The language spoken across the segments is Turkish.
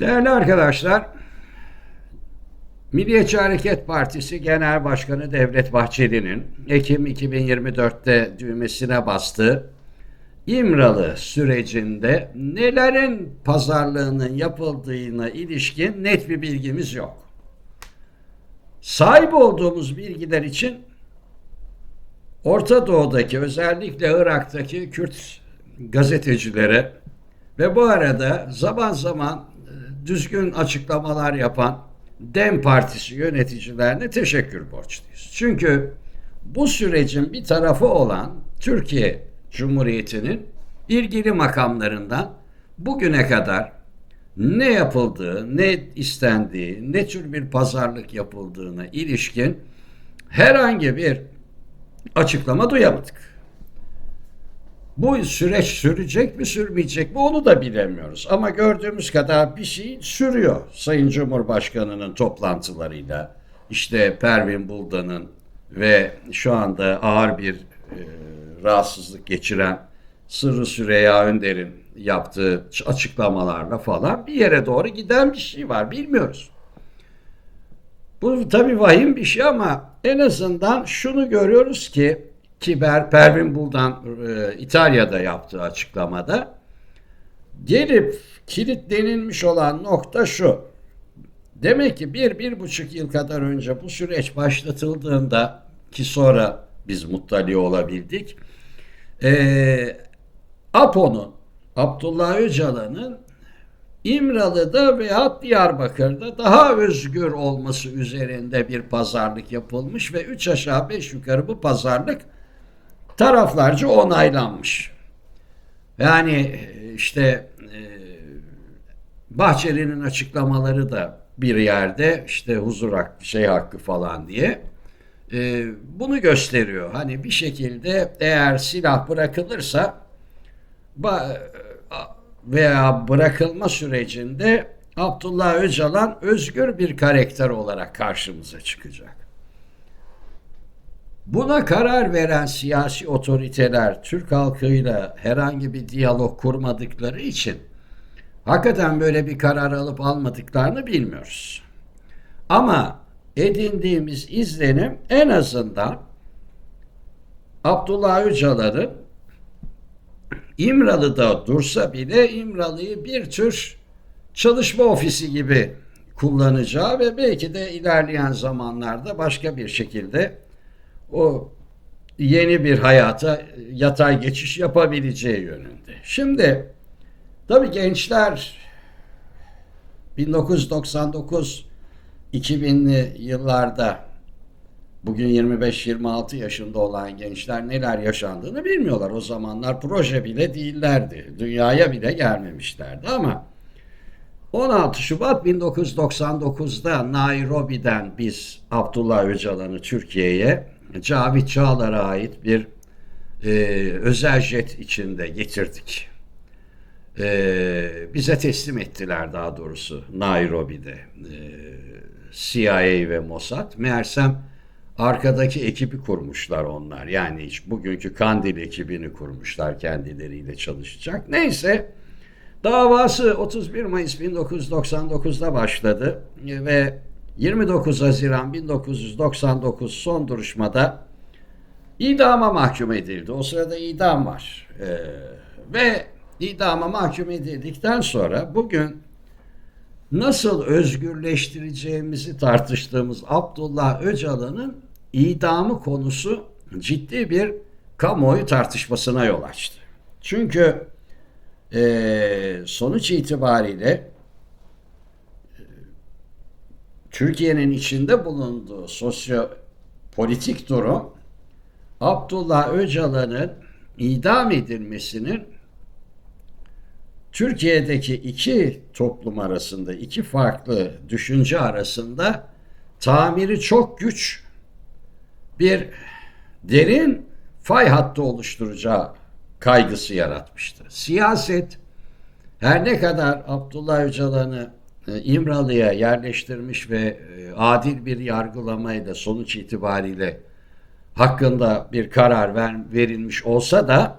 Değerli arkadaşlar, Milliyetçi Hareket Partisi Genel Başkanı Devlet Bahçeli'nin Ekim 2024'te düğmesine bastığı İmralı sürecinde nelerin pazarlığının yapıldığına ilişkin net bir bilgimiz yok. Sahip olduğumuz bilgiler için Orta Doğu'daki özellikle Irak'taki Kürt gazetecilere ve bu arada zaman zaman düzgün açıklamalar yapan DEM Partisi yöneticilerine teşekkür borçluyuz. Çünkü bu sürecin bir tarafı olan Türkiye Cumhuriyeti'nin ilgili makamlarından bugüne kadar ne yapıldığı, ne istendiği, ne tür bir pazarlık yapıldığına ilişkin herhangi bir açıklama duyamadık. Bu süreç sürecek mi sürmeyecek mi onu da bilemiyoruz. Ama gördüğümüz kadar bir şey sürüyor. Sayın Cumhurbaşkanı'nın toplantılarıyla, işte Pervin Buldan'ın ve şu anda ağır bir e, rahatsızlık geçiren Sırrı Süreyya Önder'in yaptığı açıklamalarla falan bir yere doğru giden bir şey var. Bilmiyoruz. Bu tabii vahim bir şey ama en azından şunu görüyoruz ki Kiber Pervin Buldan e, İtalya'da yaptığı açıklamada gelip kilitlenilmiş olan nokta şu. Demek ki bir, bir buçuk yıl kadar önce bu süreç başlatıldığında ki sonra biz muttali olabildik. E, APO'nun, Abdullah Öcalan'ın İmralı'da veya Diyarbakır'da daha özgür olması üzerinde bir pazarlık yapılmış ve üç aşağı beş yukarı bu pazarlık taraflarca onaylanmış. Yani işte e, Bahçeli'nin açıklamaları da bir yerde işte huzur hakkı, şey hakkı falan diye e, bunu gösteriyor. Hani bir şekilde eğer silah bırakılırsa veya bırakılma sürecinde Abdullah Öcalan özgür bir karakter olarak karşımıza çıkacak. Buna karar veren siyasi otoriteler Türk halkıyla herhangi bir diyalog kurmadıkları için hakikaten böyle bir karar alıp almadıklarını bilmiyoruz. Ama edindiğimiz izlenim en azından Abdullah Öcalan'ın İmralı'da dursa bile İmralı'yı bir tür çalışma ofisi gibi kullanacağı ve belki de ilerleyen zamanlarda başka bir şekilde o yeni bir hayata yatay geçiş yapabileceği yönünde. Şimdi tabii gençler 1999 2000'li yıllarda bugün 25-26 yaşında olan gençler neler yaşandığını bilmiyorlar. O zamanlar proje bile değillerdi. Dünyaya bile gelmemişlerdi ama 16 Şubat 1999'da Nairobi'den biz Abdullah Öcalan'ı Türkiye'ye Cavit Çağlar'a ait bir e, özel jet içinde getirdik. E, bize teslim ettiler daha doğrusu Nairobi'de. E, CIA ve Mossad. Meğersem arkadaki ekibi kurmuşlar onlar. Yani bugünkü Kandil ekibini kurmuşlar kendileriyle çalışacak. Neyse davası 31 Mayıs 1999'da başladı ve 29 Haziran 1999 son duruşmada idama mahkum edildi. O sırada idam var. Ee, ve idama mahkum edildikten sonra bugün nasıl özgürleştireceğimizi tartıştığımız Abdullah Öcalan'ın idamı konusu ciddi bir kamuoyu tartışmasına yol açtı. Çünkü e, sonuç itibariyle Türkiye'nin içinde bulunduğu sosyo-politik durum Abdullah Öcalan'ın idam edilmesinin Türkiye'deki iki toplum arasında, iki farklı düşünce arasında tamiri çok güç bir derin fay hattı oluşturacağı kaygısı yaratmıştı. Siyaset her ne kadar Abdullah Öcalan'ı e, İmralı'ya yerleştirmiş ve e, adil bir yargılamayla sonuç itibariyle hakkında bir karar ver, verilmiş olsa da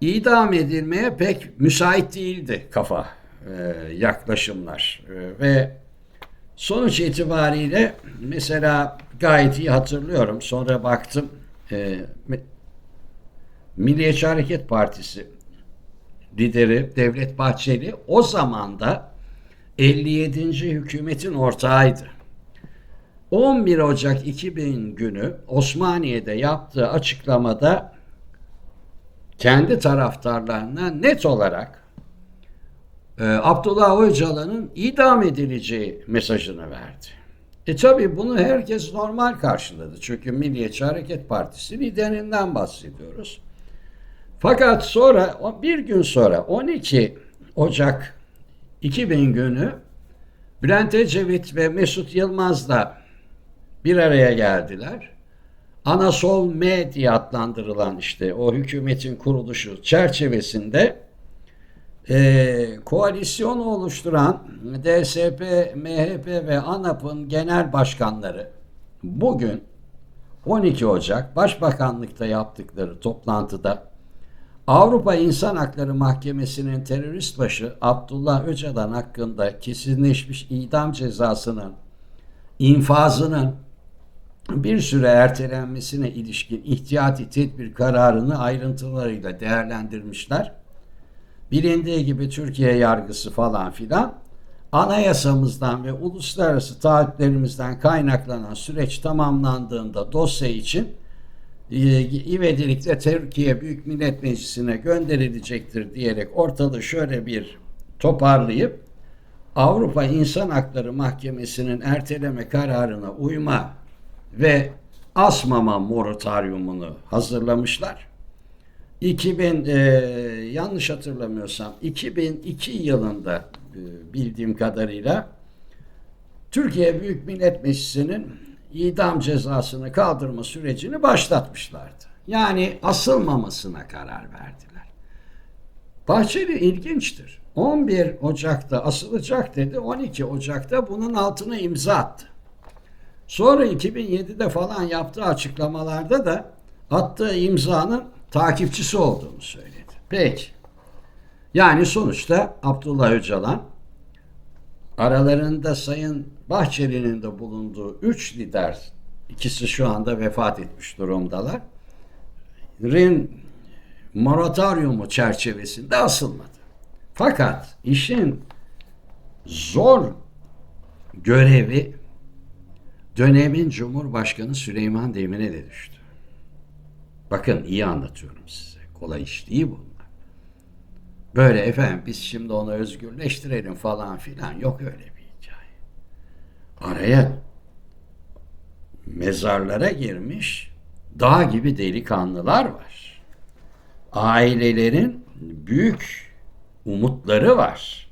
idam edilmeye pek müsait değildi kafa e, yaklaşımlar ve sonuç itibariyle mesela gayet iyi hatırlıyorum. Sonra baktım Milliyetçi Hareket Partisi lideri Devlet Bahçeli o zaman da 57. hükümetin ortağıydı. 11 Ocak 2000 günü Osmaniye'de yaptığı açıklamada kendi taraftarlarına net olarak e, Abdullah Öcalan'ın idam edileceği mesajını verdi. E tabi bunu herkes normal karşıladı. Çünkü Milliyetçi Hareket Partisi liderinden bahsediyoruz. Fakat sonra bir gün sonra 12 Ocak 2000 günü Bülent Ecevit ve Mesut Yılmaz'la bir araya geldiler. Anasol M diye adlandırılan işte o hükümetin kuruluşu çerçevesinde e, koalisyonu oluşturan DSP, MHP ve ANAP'ın genel başkanları bugün 12 Ocak Başbakanlıkta yaptıkları toplantıda Avrupa İnsan Hakları Mahkemesi'nin terörist başı Abdullah Öcalan hakkında kesinleşmiş idam cezasının infazının bir süre ertelenmesine ilişkin ihtiyati tedbir kararını ayrıntılarıyla değerlendirmişler. Bilindiği gibi Türkiye yargısı falan filan anayasamızdan ve uluslararası taahhütlerimizden kaynaklanan süreç tamamlandığında dosya için ivedilikle Türkiye Büyük Millet Meclisi'ne gönderilecektir diyerek ortalığı şöyle bir toparlayıp Avrupa İnsan Hakları Mahkemesi'nin erteleme kararına uyma ve asmama moratoriumunu hazırlamışlar. 2000 e, yanlış hatırlamıyorsam 2002 yılında e, bildiğim kadarıyla Türkiye Büyük Millet Meclisi'nin idam cezasını kaldırma sürecini başlatmışlardı. Yani asılmamasına karar verdiler. Bahçeli ilginçtir. 11 Ocak'ta asılacak dedi. 12 Ocak'ta bunun altına imza attı. Sonra 2007'de falan yaptığı açıklamalarda da attığı imzanın takipçisi olduğunu söyledi. Peki. Yani sonuçta Abdullah Öcalan aralarında Sayın Bahçeli'nin de bulunduğu üç lider, ikisi şu anda vefat etmiş durumdalar. Rin moratoriumu çerçevesinde asılmadı. Fakat işin zor görevi dönemin Cumhurbaşkanı Süleyman Demirel'e de düştü. Bakın iyi anlatıyorum size. Kolay iş değil bunlar. Böyle efendim biz şimdi onu özgürleştirelim falan filan. Yok öyle bir hikaye. Araya mezarlara girmiş dağ gibi delikanlılar var. Ailelerin büyük umutları var.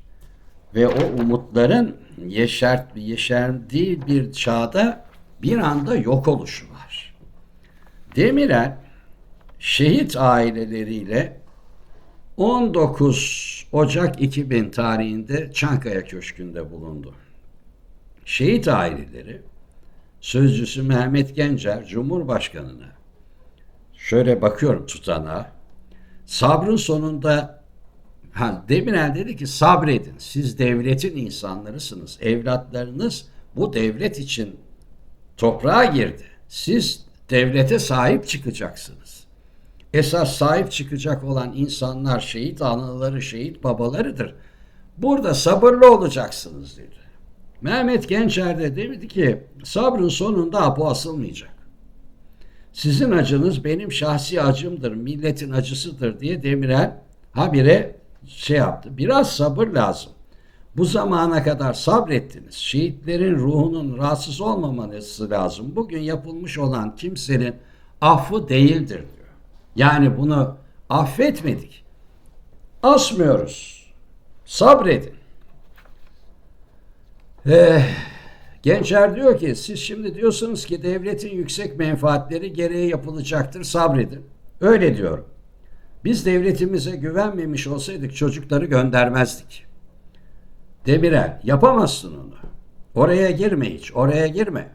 Ve o umutların yeşert, yeşerdiği bir çağda bir anda yok oluşu var. Demirel şehit aileleriyle 19 Ocak 2000 tarihinde Çankaya Köşkü'nde bulundu. Şehit aileleri sözcüsü Mehmet Gencer Cumhurbaşkanı'na şöyle bakıyorum tutanağa sabrın sonunda ha, Demirel dedi ki sabredin siz devletin insanlarısınız evlatlarınız bu devlet için toprağa girdi siz devlete sahip çıkacaksınız esas sahip çıkacak olan insanlar şehit anaları, şehit babalarıdır. Burada sabırlı olacaksınız dedi. Mehmet Gençer de dedi ki sabrın sonunda bu asılmayacak. Sizin acınız benim şahsi acımdır, milletin acısıdır diye Demirel habire şey yaptı. Biraz sabır lazım. Bu zamana kadar sabrettiniz. Şehitlerin ruhunun rahatsız olmaması lazım. Bugün yapılmış olan kimsenin affı değildir. Yani bunu affetmedik. Asmıyoruz. Sabredin. Eh, Gençler diyor ki siz şimdi diyorsunuz ki devletin yüksek menfaatleri gereği yapılacaktır sabredin. Öyle diyorum. Biz devletimize güvenmemiş olsaydık çocukları göndermezdik. Demirel yapamazsın onu. Oraya girme hiç oraya girme.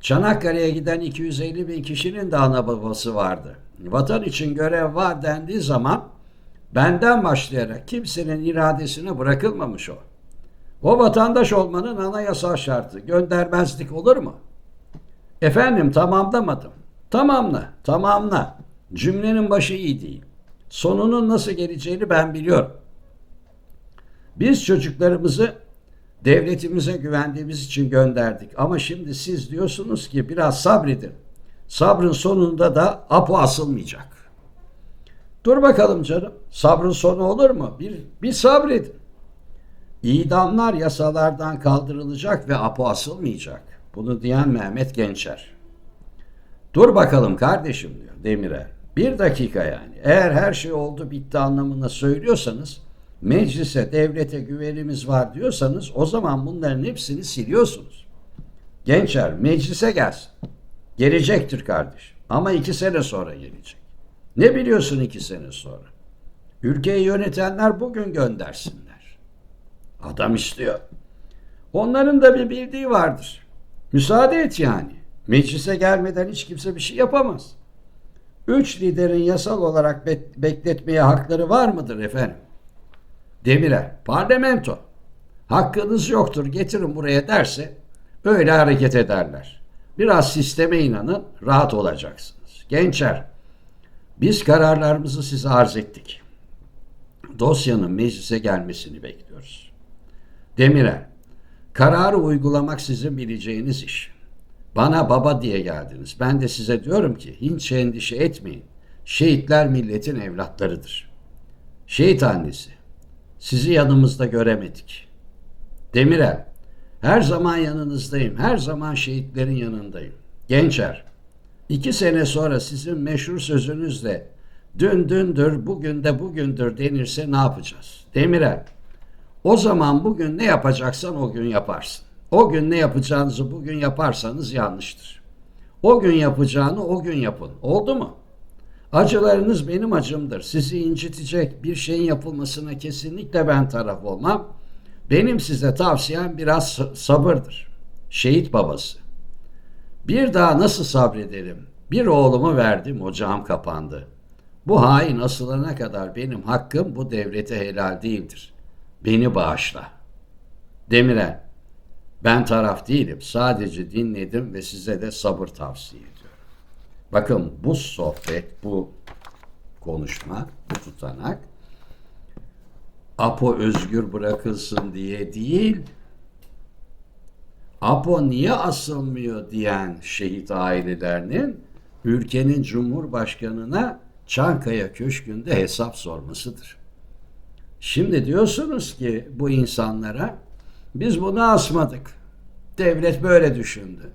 Çanakkale'ye giden 250 bin kişinin de ana babası vardı. Vatan için görev var dendiği zaman Benden başlayarak kimsenin iradesine bırakılmamış o. O vatandaş olmanın anayasal şartı. Göndermezlik olur mu? Efendim tamamlamadım. Tamamla, tamamla. Cümlenin başı iyi değil. Sonunun nasıl geleceğini ben biliyorum. Biz çocuklarımızı devletimize güvendiğimiz için gönderdik. Ama şimdi siz diyorsunuz ki biraz sabredin. Sabrın sonunda da apo asılmayacak. Dur bakalım canım. Sabrın sonu olur mu? Bir, bir sabredin. İdamlar yasalardan kaldırılacak ve apo asılmayacak. Bunu diyen Mehmet Gençer. Dur bakalım kardeşim diyor Demirel. Bir dakika yani. Eğer her şey oldu bitti anlamında söylüyorsanız meclise, devlete güvenimiz var diyorsanız o zaman bunların hepsini siliyorsunuz. Gençer meclise gelsin. Gelecektir kardeşim. Ama iki sene sonra gelecek. Ne biliyorsun iki sene sonra? Ülkeyi yönetenler bugün göndersinler. Adam istiyor. Onların da bir bildiği vardır. Müsaade et yani. Meclise gelmeden hiç kimse bir şey yapamaz. Üç liderin yasal olarak be- bekletmeye hakları var mıdır efendim? Demirel, parlamento. Hakkınız yoktur getirin buraya derse öyle hareket ederler. Biraz sisteme inanın rahat olacaksınız. Gençler, biz kararlarımızı size arz ettik. Dosyanın meclise gelmesini bekliyoruz. Demirel, kararı uygulamak sizin bileceğiniz iş. Bana baba diye geldiniz. Ben de size diyorum ki hiç endişe etmeyin. Şehitler milletin evlatlarıdır. Şehit annesi, sizi yanımızda göremedik. Demirel, her zaman yanınızdayım. Her zaman şehitlerin yanındayım. Gençer, iki sene sonra sizin meşhur sözünüzle dün dündür, bugün de bugündür denirse ne yapacağız? Demirel, o zaman bugün ne yapacaksan o gün yaparsın. O gün ne yapacağınızı bugün yaparsanız yanlıştır. O gün yapacağını o gün yapın. Oldu mu? Acılarınız benim acımdır. Sizi incitecek bir şeyin yapılmasına kesinlikle ben taraf olmam. Benim size tavsiyem biraz sa- sabırdır. Şehit babası. Bir daha nasıl sabrederim? Bir oğlumu verdim, ocağım kapandı. Bu hain asılana kadar benim hakkım bu devlete helal değildir. Beni bağışla. Demirel, ben taraf değilim. Sadece dinledim ve size de sabır tavsiye ediyorum. Bakın bu sohbet, bu konuşma, bu tutanak Apo özgür bırakılsın diye değil, Apo niye asılmıyor diyen şehit ailelerinin ülkenin cumhurbaşkanına Çankaya Köşkü'nde hesap sormasıdır. Şimdi diyorsunuz ki bu insanlara biz bunu asmadık. Devlet böyle düşündü.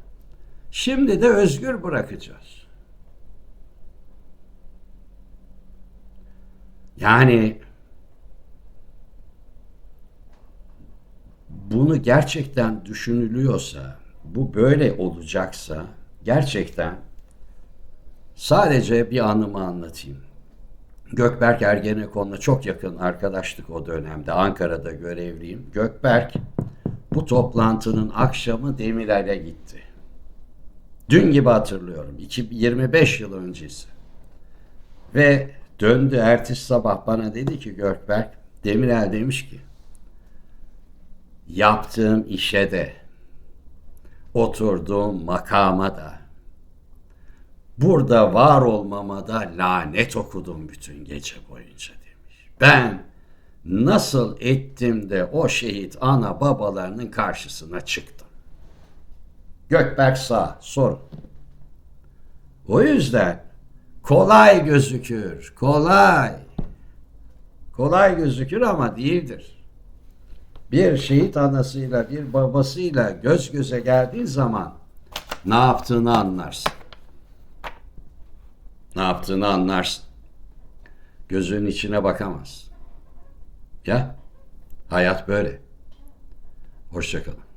Şimdi de özgür bırakacağız. Yani bunu gerçekten düşünülüyorsa, bu böyle olacaksa gerçekten sadece bir anımı anlatayım. Gökberk Ergenekon'la çok yakın arkadaşlık o dönemde. Ankara'da görevliyim. Gökberk bu toplantının akşamı Demirel'e gitti. Dün gibi hatırlıyorum. 25 yıl öncesi. Ve döndü ertesi sabah bana dedi ki Gökberk, Demirel demiş ki yaptığım işe de oturduğum makama da burada var olmama da lanet okudum bütün gece boyunca demiş. Ben nasıl ettim de o şehit ana babalarının karşısına çıktım. Gökberk sağ sorun. O yüzden kolay gözükür, kolay. Kolay gözükür ama değildir. Bir şehit anasıyla bir babasıyla göz göze geldiğin zaman ne yaptığını anlarsın. Ne yaptığını anlarsın. Gözünün içine bakamaz. Ya hayat böyle. Hoşçakalın.